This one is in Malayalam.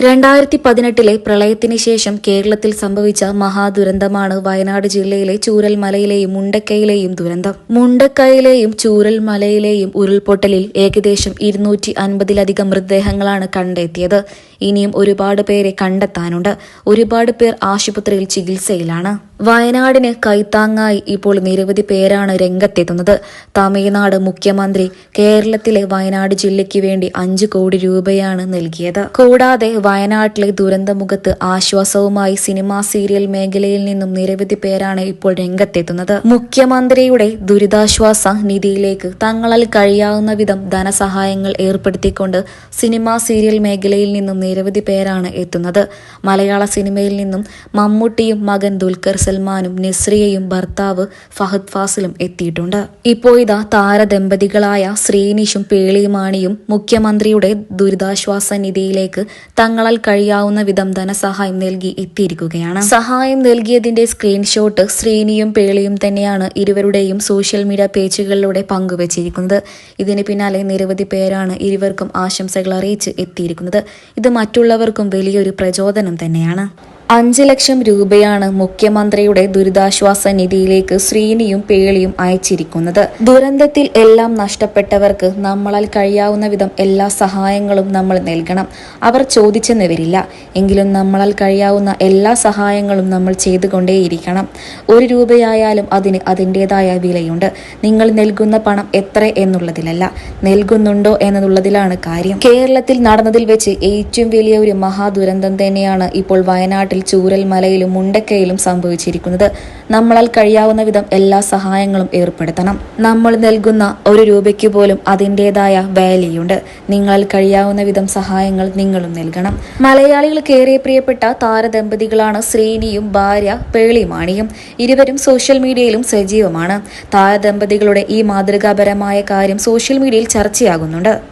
രണ്ടായിരത്തി പതിനെട്ടിലെ പ്രളയത്തിന് ശേഷം കേരളത്തിൽ സംഭവിച്ച മഹാദുരന്തമാണ് വയനാട് ജില്ലയിലെ ചൂരൽമലയിലെയും മുണ്ടക്കയിലെയും ദുരന്തം. മുണ്ടക്കയിലെയും ചൂരൽമലയിലെയും ഉരുൾപൊട്ടലിൽ ഏകദേശം ഇരുന്നൂറ്റി അൻപതിലധികം മൃതദേഹങ്ങളാണ് കണ്ടെത്തിയത്. ഇനിയും ഒരുപാട് പേരെ കണ്ടെത്താനുണ്ട്. ഒരുപാട് പേർ ആശുപത്രിയിൽ ചികിത്സയിലാണ്. വയനാടിന് കൈത്താങ്ങായി ഇപ്പോൾ നിരവധി പേരാണ് രംഗത്തെത്തുന്നത്. തമിഴ്നാട് മുഖ്യമന്ത്രി കേരളത്തിലെ വയനാട് ജില്ലയ്ക്ക് വേണ്ടി അഞ്ചു കോടി രൂപയാണ് നൽകിയത്. കൂടാതെ വയനാട്ടിലെ ദുരന്തമുഖത്ത് ആശ്വാസവുമായി സിനിമാ സീരിയൽ മേഖലയിൽ നിന്നും നിരവധി പേരാണ് ഇപ്പോൾ രംഗത്തെത്തുന്നത്. മുഖ്യമന്ത്രിയുടെ ദുരിതാശ്വാസ നിധിയിലേക്ക് തങ്ങളാൽ കഴിയാവുന്ന വിധം ധനസഹായങ്ങൾ ഏർപ്പെടുത്തിക്കൊണ്ട് സിനിമാ സീരിയൽ മേഖലയിൽ നിന്നും നിരവധി പേരാണ് എത്തുന്നത്. മലയാള സിനിമയിൽ നിന്നും മമ്മൂട്ടിയും മകൻ ദുൽഖർ സൽമാനും നിസ്രിയയും ഭർത്താവ് ഫഹദ് ഫാസിലും എത്തിയിട്ടുണ്ട്. ഇപ്പോ ഇതാ താരദമ്പതികളായ ശ്രീനിഷും പേളിമാണിയും മുഖ്യമന്ത്രിയുടെ ദുരിതാശ്വാസ നിധിയിലേക്ക് തങ്ങളാൽ കഴിയാവുന്ന വിധം ധനസഹായം നൽകി എത്തിയിരിക്കുകയാണ്. സഹായം നൽകിയതിന്റെ സ്ക്രീൻഷോട്ട് ശ്രീനിയും പേളിയും തന്നെയാണ് ഇരുവരുടെയും സോഷ്യൽ മീഡിയ പേജുകളിലൂടെ പങ്കുവച്ചിരിക്കുന്നത്. ഇതിന് പിന്നാലെ നിരവധി പേരാണ് ഇരുവർക്കും ആശംസകൾ അറിയിച്ച് എത്തിയിരിക്കുന്നത്. ഇത് മറ്റുള്ളവർക്കും വലിയൊരു പ്രചോദനം തന്നെയാണ്. അഞ്ച് ലക്ഷം രൂപയാണ് മുഖ്യമന്ത്രിയുടെ ദുരിതാശ്വാസ നിധിയിലേക്ക് ശ്രീനിയും പേളിയും അയച്ചിരിക്കുന്നത്. ദുരന്തത്തിൽ എല്ലാം നഷ്ടപ്പെട്ടവർക്ക് നമ്മളാൽ കഴിയാവുന്ന വിധം എല്ലാ സഹായങ്ങളും നമ്മൾ നൽകണം. അവർ ചോദിച്ചെന്ന് വരില്ല എങ്കിലും നമ്മളാൽ കഴിയാവുന്ന എല്ലാ സഹായങ്ങളും നമ്മൾ ചെയ്തുകൊണ്ടേയിരിക്കണം. ഒരു രൂപയായാലും അതിന് അതിന്റെതായ വിലയുണ്ട്. നിങ്ങൾ നൽകുന്ന പണം എത്ര എന്നുള്ളതിലല്ല. നൽകുന്നുണ്ടോ എന്നുള്ളതിലാണ് കാര്യം. കേരളത്തിൽ നടന്നതിൽ വെച്ച് ഏറ്റവും വലിയ ഒരു മഹാദുരന്തം തന്നെയാണ് ഇപ്പോൾ വയനാട്ടിൽ ചൂരൽമലയിലും മുണ്ടക്കയിലും സംഭവിച്ചിരിക്കുന്നത്. നമ്മളാൽ കഴിയാവുന്ന വിധം എല്ലാ സഹായങ്ങളും ഏർപ്പെടുത്തണം. നമ്മൾ നൽകുന്ന ഒരു രൂപയ്ക്ക് പോലും അതിന്റെതായ വാല്യുണ്ട്. നിങ്ങളാൽ കഴിയാവുന്ന വിധം സഹായങ്ങൾ നിങ്ങളും നൽകണം. മലയാളികൾക്ക് ഏറെ പ്രിയപ്പെട്ട താരദമ്പതികളാണ് ശ്രീനിയും ഭാര്യ പേളി മാണിയും ഇരുവരും സോഷ്യൽ മീഡിയയിലും സജീവമാണ്. താരദമ്പതികളുടെ ഈ മാതൃകാപരമായ കാര്യം സോഷ്യൽ മീഡിയയിൽ ചർച്ചയാകുന്നുണ്ട്.